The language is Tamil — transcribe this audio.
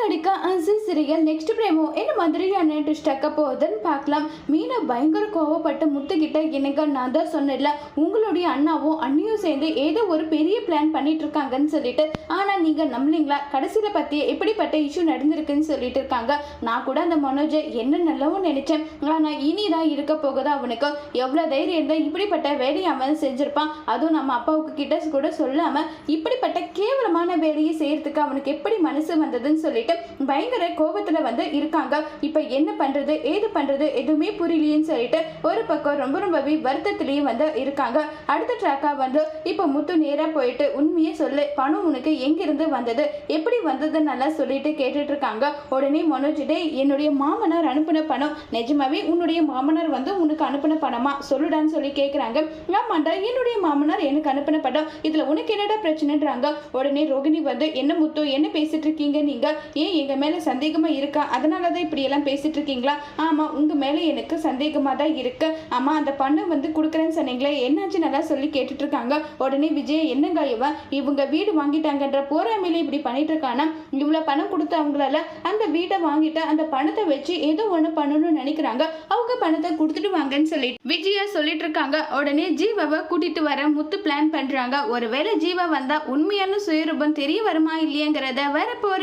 நடிக்க அசிஸ் சிறியல் நெக்ஸ்ட் பிரேமோ என்ன மாதிரியான ட்விஸ்ட் ஆக்க போகுதுன்னு பார்க்கலாம். மீனா பயங்கர கோவப்பட்டு முத்துக்கிட்ட எனக்கு நான் தான் சொன்னேன்ல உங்களுடைய அண்ணாவும் அண்ணியும் சேர்ந்து ஏதோ ஒரு பெரிய பிளான் பண்ணிட்டு இருக்காங்கன்னு சொல்லிட்டு ஆனா நீங்க நம்பலீங்களா கடைசியில பத்தி எப்படிப்பட்ட இஷ்யூ நடந்திருக்குன்னு சொல்லிட்டு இருக்காங்க. நான் கூட அந்த மனோஜை என்ன நல்லவும் நினைச்சேன். ஆனா இனிதான் இருக்க போகுதா அவனுக்கு. எவ்வளவு தைரியம் இருந்தால் இப்படிப்பட்ட வேலையை அவன் செஞ்சிருப்பான். அதுவும் நம்ம அப்பாவுக்கு கிட்ட கூட சொல்லாம இப்படிப்பட்ட கேவலமான வேலையை செய்யறதுக்கு அவனுக்கு எப்படி மனசு வந்ததுன்னு சொல்லிட்டு பயங்கர கோபத்துல வந்து இருக்காங்க. இப்ப என்ன பண்றது? ஏது பண்றது? எதுவுமே புரியலையேன்னு சொல்லிட்டு ஒரு பக்கம் ரொம்ப ரொம்பவே வருத்தத்திலையும் வந்து இருக்காங்க. அடுத்த ட்ராக்கா வந்து இப்ப முத்து நேரா போயிட்டு உண்மையே சொல்லு. பணம் உனக்கு எங்கிருந்து வந்தது? எப்படி வந்ததுன்னு நல்லா சொல்லிட்டு கேட்டுட்டு இருக்காங்க. உடனே மனோஜ் என்னுடைய மாமனார் அனுப்பின பணம். நிஜமாவே உன்னுடைய மாமனார் வந்து உனக்கு அனுப்பின பணமா? சொல்லுடான்னு சொல்லி கேக்குறாங்க. ஆமாண்டா என்னுடைய மாமனார் எனக்கு அனுப்பின படம் இதுல உனக்கு என்னடா பிரச்சனைன்றாங்க. உடனே ரோகிணி வந்து என்ன முத்து என்ன பேசிட்டு இருக்கீங்க நீங்க? ஏன் எங்க மேல சந்தேகமா இருக்கா? அதனால தான் இப்படி எல்லாம் பேசிட்டு இருக்கீங்களா? ஆமா உங்க மேல எனக்கு சந்தேகமா தான் இருக்கு. ஆமா அந்த பணம் வந்து கொடுக்குறேன்னு சொன்னீங்களே என்னாச்சு நல்லா சொல்லி கேட்டுட்டு இருக்காங்க? உடனே விஜய் என்னங்க இவன் இவங்க வீடு வாங்கிட்டாங்கன்ற போராமையில இப்படி பண்ணிட்டு இருக்கானா? இவ்வளவு பணம் கொடுத்து அவங்களால அந்த வீட்டை வாங்கிட்டு அந்த பணத்தை வச்சு ஏதோ ஒண்ணு பண்ணணும்னு நினைக்கிறாங்க. அவங்க பணத்தை கொடுத்துட்டு வாங்கன்னு சொல்லி விஜயா சொல்லிட்டு இருக்காங்க. உடனே ஜீவாவை கூட்டிட்டு வர முத்து பிளான் பண்றாங்க. ஒருவேளை ஜீவா வந்தா உண்மையான சுயரூபம் தெரிய வருமா இல்லையங்கிறத வரப்போற